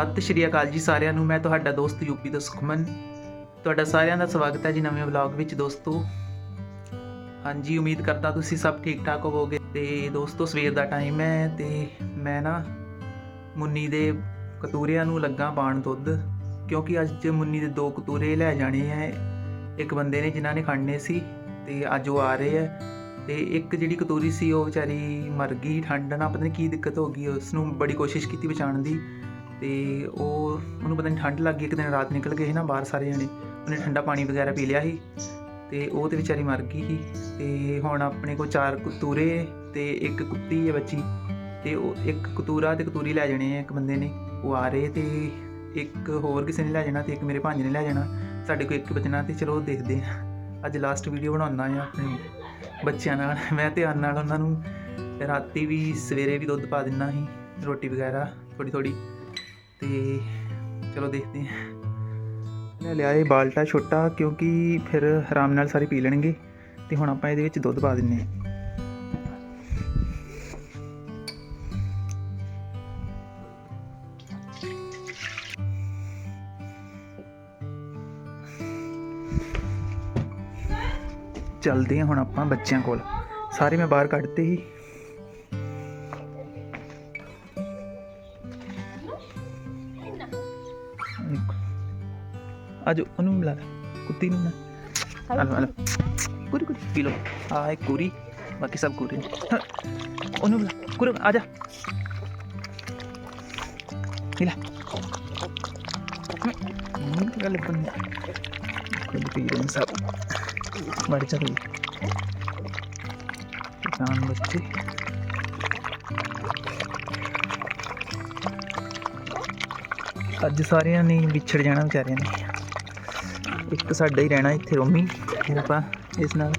ਸਤਿ ਸ਼੍ਰੀ ਅਕਾਲ ਜੀ ਸਾਰਿਆਂ ਨੂੰ। ਮੈਂ ਤੁਹਾਡਾ ਦੋਸਤ ਯੂਪੀ ਤੋਂ ਸੁਖਮਨ। ਤੁਹਾਡਾ ਸਾਰਿਆਂ ਦਾ ਸਵਾਗਤ ਹੈ ਜੀ ਨਵੇਂ ਵਲੌਗ ਵਿੱਚ ਦੋਸਤੋ। ਹਾਂਜੀ, ਉਮੀਦ ਕਰਦਾ ਤੁਸੀਂ ਸਭ ਠੀਕ ਠਾਕ ਹੋਵੋਗੇ ਤੇ ਦੋਸਤੋ, ਸਵੇਰ ਦਾ ਟਾਈਮ ਹੈ ਤੇ ਮੈਂ ਨਾ ਮੁੰਨੀ ਦੇ ਕਤੂਰਿਆਂ ਨੂੰ ਲੱਗਾ ਪਾਣ ਦੁੱਧ, ਕਿਉਂਕਿ ਅੱਜ ਮੁੰਨੀ ਦੇ ਦੋ ਕਤੂਰੇ ਲੈ ਜਾਣੇ ਹੈ। ਇੱਕ ਬੰਦੇ ਨੇ ਜਿਨ੍ਹਾਂ ਨੇ ਖੜਨੇ ਸੀ ਤੇ ਅੱਜ ਉਹ ਆ ਰਹੇ ਹੈ ਤੇ ਇੱਕ ਜਿਹੜੀ ਕਤੂਰੀ ਸੀ ਉਹ ਵਿਚਾਰੀ ਮਰ ਗਈ, ਠੰਡ ਨਾਲ ਪਤਾ ਨਹੀਂ ਕੀ ਦਿੱਕਤ ਹੋ ਗਈ ਉਸ ਨੂੰ ਬੜੀ ਕੋਸ਼ਿਸ਼ ਕੀਤੀ ਬਚਾਉਣ ਦੀ। ਤੇ ਉਹ, ਉਹਨੂੰ ਪਤਾ ਨਹੀਂ ਠੰਡ ਲੱਗ ਗਈ, ਇੱਕ ਦਿਨ ਰਾਤ ਨਿਕਲ ਗਏ ਸੀ ਨਾ ਬਾਹਰ ਸਾਰੇ ਜਣੇ। ਉਹਨੇ ਠੰਡਾ ਪਾਣੀ ਵਗੈਰਾ ਪੀ ਲਿਆ ਸੀ ਤੇ ਉਹ ਤੇ ਵਿਚਾਰੀ ਮਰ ਗਈ ਸੀ। ਤੇ ਹੁਣ ਆਪਣੇ ਕੋਲ ਚਾਰ ਕਤੂਰੇ ਤੇ ਇੱਕ ਕੁੱਤੀ ਹੈ ਬੱਚੀ। ਤੇ ਉਹ ਇੱਕ ਕਤੂਰਾ ਤੇ ਕਤੂਰੀ ਲੈ ਜਾਣੇ ਆ ਇੱਕ ਬੰਦੇ ਨੇ। ਉਹ ਆ ਰਹੇ ਤੇ ਇੱਕ ਹੋਰ ਕਿਸੇ ਨੇ ਲੈ ਜਾਣਾ ਤੇ ਇੱਕ ਮੇਰੇ ਭਾਂਜੇ ਨੇ ਲੈ ਜਾਣਾ। ਸਾਡੇ ਕੋਲ ਇੱਕ ਬਚਣਾ ਤੇ ਚਲੋ ਦੇਖਦੇ ਆ। ਅੱਜ ਲਾਸਟ ਵੀਡੀਓ ਬਣਾਉਣਾ ਆ ਆਪਣੇ ਬੱਚਿਆਂ ਨਾਲ। ਮੈਂ ਧਿਆਨ ਨਾਲ ਉਹਨਾਂ ਨੂੰ ਰਾਤੀ ਵੀ ਸਵੇਰੇ ਵੀ ਦੁੱਧ ਪਾ ਦਿੰਨਾ ਸੀ, ਰੋਟੀ ਵਗੈਰਾ ਥੋੜੀ ਥੋੜੀ ਤੇ ਚਲੋ ਦੇਖਦੇ ਹਾਂ। ਮੈਂ ਲਿਆ ਇਹ ਬਾਲਟਾ ਛੋਟਾ ਕਿਉਂਕਿ ਫਿਰ ਆਰਾਮ ਨਾਲ ਸਾਰੇ ਪੀ ਲੈਣਗੇ ਤੇ ਹੁਣ ਆਪਾਂ ਇਹਦੇ ਵਿੱਚ ਦੁੱਧ ਪਾ ਦਿੰਨੇ ਹਾਂ। ਚੱਲਦੇ ਹਾਂ ਹੁਣ ਆਪਾਂ ਬੱਚਿਆਂ ਕੋਲ। ਸਾਰੇ ਮੈਂ ਬਾਹਰ ਕੱਢਤੇ ਸੀ। ਅੱਜ ਉਹਨੂੰ ਮਿਲਾ ਕੁੱਤੀ ਨੂੰ ਨਾ ਹਲੋ ਹਲੋ ਕੁਰੀ ਕੁਰੀ ਪੀ ਲੋ ਆ ਇੱਕ ਕੁਰੀ ਬਾਕੀ ਸਭ ਕੁਰੀ ਉਹਨੂੰ ਮਿਲਾ ਕੁਰੀ ਆ ਜਾ ਮਿਲਾ ਗੱਲ ਬਣ ਕੋਈ ਪੀ ਰਹੇ ਸਭ ਮਰ ਜਾ ਕੋਈ ਕਿਸਾਨ ਬੱਚੇ ਅੱਜ ਸਾਰਿਆਂ ਨੇ ਵਿਛੜ ਜਾਣਾ ਵਿਚਾਰਿਆਂ ਨੇ ਇੱਕ ਸਾਡਾ ਹੀ ਰਹਿਣਾ ਇੱਥੇ ਰੋਮੀ ਆਪਾਂ ਇਸ ਨਾਲ।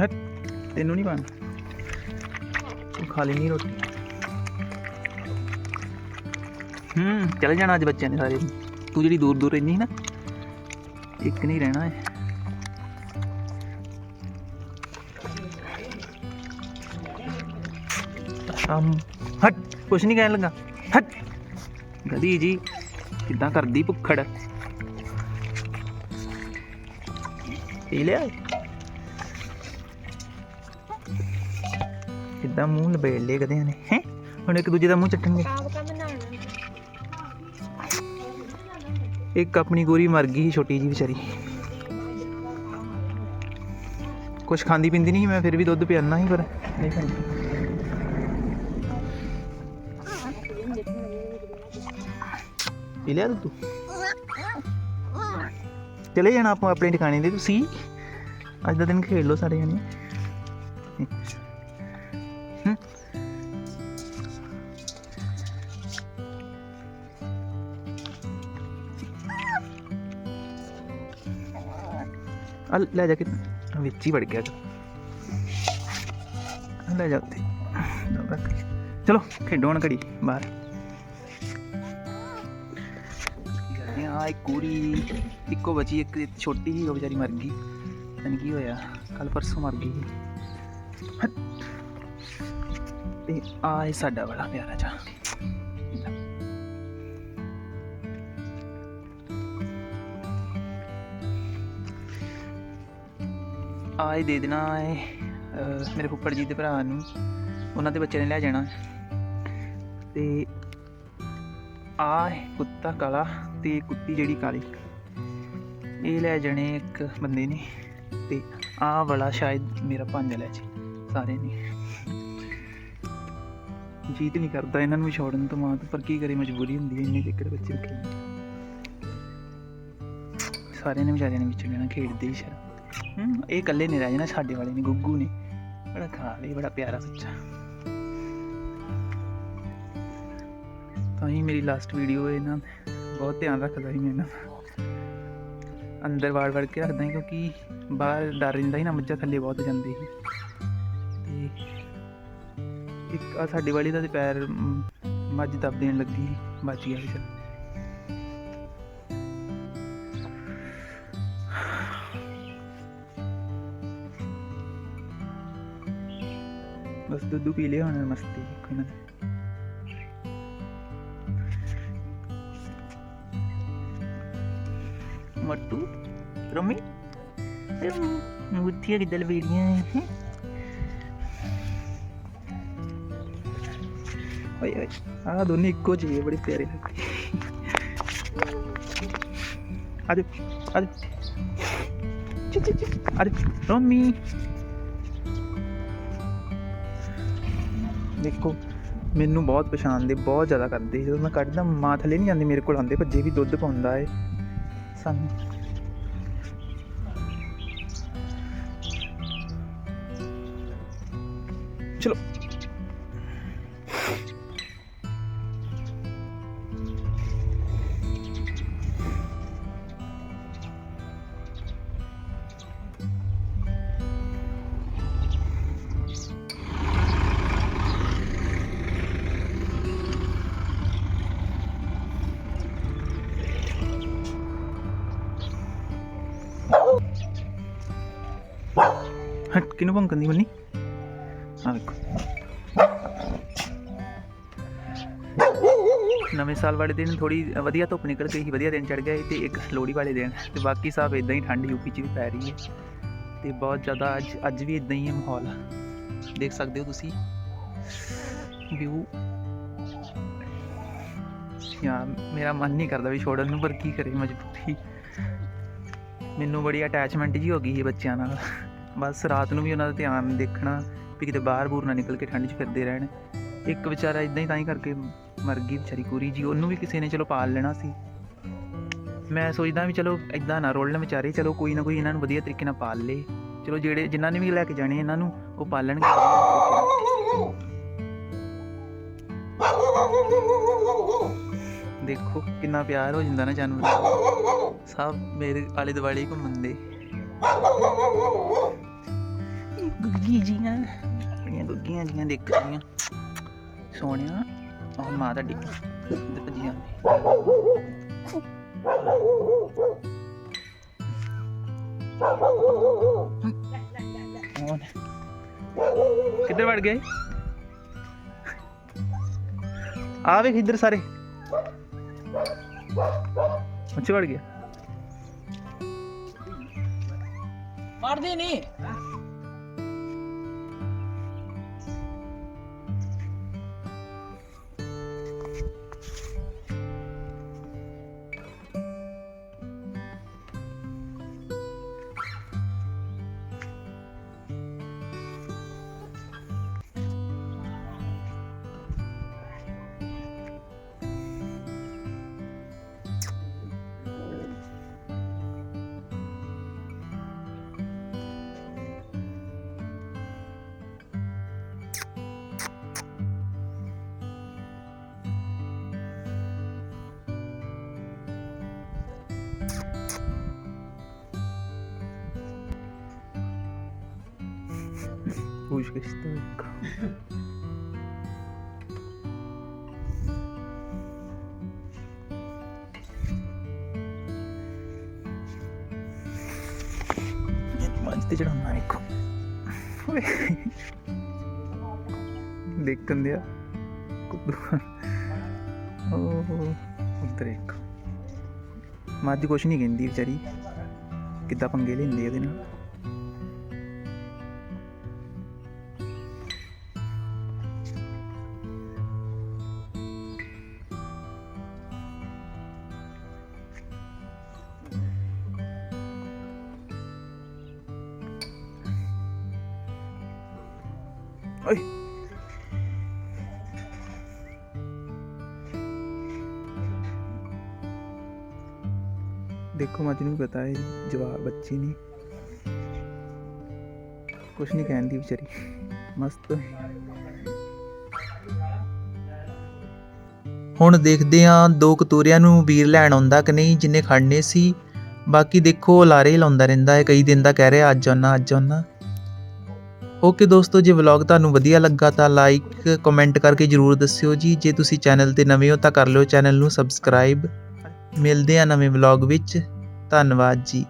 ਹਟ, ਤੈਨੂੰ ਨਹੀਂ ਪਾਣਾ ਤੂੰ ਖਾ ਲੈਣੀ ਰੋਟੀ। ਹੂੰ, ਚਲੇ ਜਾਣਾ ਅੱਜ ਬੱਚਿਆਂ ਨੇ ਸਾਰੇ। ਤੂੰ ਜਿਹੜੀ ਦੂਰ ਦੂਰ ਰਹਿੰਦੀ ਨਾ, ਇੱਕ ਨਹੀਂ ਰਹਿਣਾ ਹੈ ਹਟ, ਕੁਛ ਨਹੀਂ ਕਹਿਣ ਲੱਗਾ। ਹਟ। ਗਦੀ ਜੀ ਕਿੱਦਾਂ ਕਰਦੀ ਭੁੱਖੜ? ਪੀ ਲਿਆ? ਕਿੱਦਾਂ ਮੂੰਹ ਲਬੇੜ ਲਏ ਕਦੇ ਨੇ ਹੈ? ਹੁਣ ਇੱਕ ਦੂਜੇ ਦਾ ਮੂੰਹ ਚੱਟਣਗੇ। ਇੱਕ ਆਪਣੀ ਗੋਰੀ ਮਰ ਗਈ ਸੀ ਛੋਟੀ ਜੀ ਵਿਚਾਰੀ। ਕੁਛ ਖਾਂਦੀ ਪਿੰਦੀ ਨਹੀਂ ਮੈਂ ਫਿਰ ਵੀ ਦੁੱਧ ਪਿਆਨਾ ਸੀ ਪਰ। ਨਹੀਂ ਖਾਂਦੀ ਪੀ ਲਿਆ ਦੁੱਧ ਚਲੇ ਜਾਣਾ ਆਪਾਂ ਆਪਣੇ ਟਿਕਾਣੇ ਤੇ, ਤੁਸੀਂ? ਅੱਜ ਦਾ ਦਿਨ ਖੇਡ ਲਓ ਸਾਰੇ ਜਣੇ। ਹਮ? ਲੈ ਜਾ ਕੇ ਵਿੱਚ ਹੀ ਵੜ ਗਿਆ ਲੈ ਜਾ ਉੱਥੇ। ਚਲੋ, ਖੇਡੋ ਹੁਣ ਘੜੀ, ਬਾਹਰ। ਇੱਕ ਕੁੜੀ, ਇੱਕੋ ਬਚੀ, ਇੱਕ ਛੋਟੀ ਜਿਹੀ, ਉਹ ਵਿਚਾਰੀ ਮਰ ਗਈ। ਪਤਾ ਕੀ ਹੋਇਆ ਕੱਲ ਪਰਸੋਂ ਮਰ ਗਈ ਸੀ। ਤੇ ਆ ਸਾਡਾ ਬੜਾ ਪਿਆਰਾ ਜਾ ਆ ਦੇ ਦੇਣਾ ਹੈ ਮੇਰੇ ਫੁੱਫੜ ਜੀ ਦੇ ਭਰਾ ਨੂੰ। ਉਹਨਾਂ ਦੇ ਬੱਚੇ ਨੇ ਲੈ ਜਾਣਾ। ਤੇ ਆ ਕੁੱਤਾ ਕਾਲਾ। ਤੇ ਕੁੱਤੀ ਜਿਹੜੀ ਕਾਲੀ। ਇਹ ਲੈ ਜਾਣੇ ਇੱਕ ਬੰਦੇ ਨੇ ਤੇ ਆ ਵਾਲਾ ਸ਼ਾਇਦ ਮੇਰਾ ਭਾਂਜਾ ਲੈ ਜੇ, ਸਾਰੇ ਨੇ। ਜੀਤ ਨਹੀਂ ਕਰਦਾ ਇਹਨਾਂ ਨੂੰ ਛੋੜਨ ਤੋਂ ਮਾਂ ਪਰ ਕੀ ਕਰੇ, ਮਜਬੂਰੀ ਹੁੰਦੀ ਹੈ ਇੰਨੇ ਜਿੱਕੜ ਬੱਚੇ ਰੱਖੇ ਹੋਏ। ਸਾਰਿਆਂ ਨੇ ਵਿਚਾਰਿਆਂ ਨੇ ਵਿੱਚ ਜਾਣਾ ਖੇਡਦੇ ਹੀ ਸ਼ਰ ਇਹ ਇਕੱਲੇ ਨਹੀਂ ਰਹਿ ਜਾਣਾ, ਸਾਡੇ ਵਾਲੇ ਨੇ, ਗੁੱਗੂ ਨੇ। ਬੜਾ ਖਾ ਲਈ ਬੜਾ ਪਿਆਰਾ ਬੱਚਾ। ਤਾਂ ਹੀ ਮੇਰੀ ਲਾਸਟ ਵੀਡੀਓ ਹੈ ਨਾ ਬਹੁਤ ਧਿਆਨ ਰੱਖਦਾ ਸੀ ਮੈਂ ਇਹਨਾਂ ਦਾ। ਅੰਦਰ ਵਾੜ ਵੜ ਕੇ ਰੱਖਦਾ ਸੀ ਕਿਉਂਕਿ ਬਾਹਰ ਡਰ ਰਹਿੰਦਾ ਸੀ ਨਾ, ਮੱਝਾਂ ਥੱਲੇ ਬਹੁਤ ਜਾਂਦੇ ਸੀ ਤੇ ਇੱਕ ਆ ਸਾਡੀ ਵਾਲੀ ਦਾ ਤੇ ਪੈਰ ਮੱਝ ਦੱਬ ਦੇਣ ਲੱਗੀ ਬਚ ਗਿਆ ਸੀ। ਬਸ ਦੁੱਧ ਪੀ ਲਿਆ ਹੁਣ, ਮਸਤੀ ਦੇਖੋ ਇਹਨਾਂ ਦੀ। ਮੱਟੂ ਰਮੀ ਮੁੱਠੀਆਂ ਕਿੱਦਾਂ ਲਵੇੜੀਆਂ ਹੈ। ਓਏ ਓਏ ਆ ਦੋਨੇ ਇੱਕੋ ਜਿਹੇ ਦੇਖੋ ਮੈਨੂੰ ਬਹੁਤ ਪਛਾਣ ਪਛਾਣਦੇ, ਬਹੁਤ ਜ਼ਿਆਦਾ ਕਰਦੇ ਜਦੋਂ ਮੈਂ ਕੱਢਦਾ, ਮਾਂ ਥੱਲੇ ਨਹੀਂ ਜਾਂਦੀ, ਮੇਰੇ ਕੋਲ ਆਉਂਦੇ ਭੱਜੇ ਵੀ ਦੁੱਧ ਪਾਉਂਦਾ ਏ ਸਾਨੂੰ। ਚਲੋ। ਹਟ ਕਿਨੂੰ ਭੰਕਣ ਦੀ ਮੰਨੀ? ਆ ਵੇਖੋ। ਨਵੇਂ ਸਾਲ ਵਾਲੇ ਦਿਨ ਥੋੜੀ ਵਧੀਆ ਧੁੱਪ ਨਿਕਲ ਗਈ ਸੀ, ਵਧੀਆ ਦਿਨ ਚੜ ਗਿਆ ਸੀ ਤੇ ਇੱਕ ਲੋਹੜੀ ਵਾਲੇ ਦਿਨ। ਤੇ ਬਾਕੀ ਸਭ ਇਦਾਂ ਹੀ ਠੰਡ ਯੂਪੀ 'ਚ ਵੀ ਪੈ ਰਹੀ ਹੈ। ਤੇ ਬਹੁਤ ਜ਼ਿਆਦਾ ਅੱਜ ਅੱਜ ਵੀ ਇਦਾਂ ਹੀ ਹੈ ਮਾਹੌਲ। ਦੇਖ ਸਕਦੇ ਹੋ ਤੁਸੀਂ। ਵਿਊ ਯਾ ਮੇਰਾ ਮਨ ਨਹੀਂ ਕਰਦਾ ਵੀ ਛੋੜਨ ਨੂੰ, ਪਰ ਕੀ ਕਰੇ ਮਜਬੂਰੀ। ਮੈਨੂੰ ਬੜੀ ਅਟੈਚਮੈਂਟ ਜੀ ਹੋ ਗਈ ਸੀ ਬੱਚਿਆਂ ਨਾਲ। ਬਸ ਰਾਤ ਨੂੰ ਵੀ ਉਹਨਾਂ ਦਾ ਧਿਆਨ ਦੇਖਣਾ ਵੀ ਕਿਤੇ ਬਾਹਰ ਬੂਰ ਨਾ ਨਿਕਲ ਕੇ ਠੰਡ 'ਚ ਫਿਰਦੇ ਰਹਿਣ। ਇੱਕ ਵਿਚਾਰਾ ਇਦਾਂ ਹੀ ਤਾਂ ਹੀ ਕਰਕੇ ਮਰ ਗਈ ਵਿਚਾਰੀ ਕੁਰੀ ਜੀ, ਉਹਨੂੰ ਵੀ ਕਿਸੇ ਨੇ ਚਲੋ ਪਾਲ ਲੈਣਾ ਸੀ। ਮੈਂ ਸੋਚਦਾ ਵੀ ਚਲੋ ਇਦਾਂ ਨਾ ਰੋਲਣ ਵਿਚਾਰੇ, ਚਲੋ ਕੋਈ ਨਾ ਕੋਈ ਇਹਨਾਂ ਨੂੰ ਵਧੀਆ ਤਰੀਕੇ ਨਾਲ ਪਾਲ ਲੇ। ਚਲੋ ਜਿਹੜੇ, ਜਿਨ੍ਹਾਂ ਨੇ ਵੀ ਲੈ ਕੇ ਜਾਣੇ ਇਹਨਾਂ ਨੂੰ, ਉਹ ਪਾਲਣਗੇ ਦੇਖੋ ਕਿੰਨਾ ਪਿਆਰ ਹੋ ਜਾਂਦਾ ਨਾ ਜਾਨਵਰਾਂ ਨਾਲ ਸਭ ਮੇਰੇ ਆਲੇ ਦੁਆਲੇ ਹੀ ਗੁੱਗੀ ਜੀਆਂ, ਆਪਣੀਆਂ ਗੁੱਗੀਆਂ ਜੀਆਂ ਦੇਖ ਰਹੀਆਂ ਸੋਹਣਿਆ ਉਹ ਮਾਂ ਦਾ ਡਿੱਗ ਭੱਜੀਆਂ ਕੌਣ ਕਿੱਧਰ ਵੜ ਗਏ? ਆ ਵੇਖ ਇੱਧਰ ਸਾਰੇ। ਉੱਚੇ ਵੜ ਗਿਆ ਮਾਰਦੇ ਨਹੀਂ Puxa, estanca. మంచి చెడు నాయకు లేకుందియా ਉਧਰ ਇੱਕ ਮਾਦੀ ਕੁਛ ਨਹੀਂ ਕਹਿੰਦੀ ਵਿਚਾਰੀ ਕਿੱਦਾਂ ਪੰਗੇ ਲੈਂਦੀ ਇਹਦੇ ਨਾਲ ਦੇਖੋ ਮੱਝ ਨੂੰ ਪਤਾ ਹੈ ਜਵਾਬ ਬੱਚੀ ਨਹੀਂ। ਕੁਛ ਨਹੀਂ ਕਹਿੰਦੀ ਵਿਚਾਰੀ, ਮਸਤ। ਹੁਣ ਦੇਖਦੇ ਆਂ ਦੋ ਕਤੂਰਿਆਂ ਨੂੰ ਵੀਰ ਲੈਣ ਆਉਂਦਾ ਕਿ ਨਹੀਂ, ਜਿੰਨੇ ਖੜਨੇ ਸੀ। ਬਾਕੀ ਦੇਖੋ ਲਾਰੇ ਹੀ ਲਾਉਂਦਾ ਰਹਿੰਦਾ ਹੈ, ਕਈ ਦਿਨ ਦਾ ਕਹਿ ਰਿਹਾ, ਅੱਜ ਆਉਣਾ ਅੱਜ ਆਉਣਾ। ਓਕੇ ਦੋਸਤੋ, ਜੇ ਵਲੌਗ ਤੁਹਾਨੂੰ ਵਧੀਆ ਲੱਗਾ ਤਾਂ ਲਾਈਕ ਕਮੈਂਟ ਕਰਕੇ ਜਰੂਰ ਦੱਸਿਓ ਜੀ। ਜੇ ਤੁਸੀਂ ਚੈਨਲ ਤੇ ਨਵੇਂ ਹੋ ਤਾਂ ਕਰ ਲਿਓ ਚੈਨਲ ਨੂੰ ਸਬਸਕ੍ਰਾਈਬ ਮਿਲਦੇ ਹਾਂ ਨਵੇਂ ਵਲੌਗ ਵਿੱਚ। ਧੰਨਵਾਦ ਜੀ।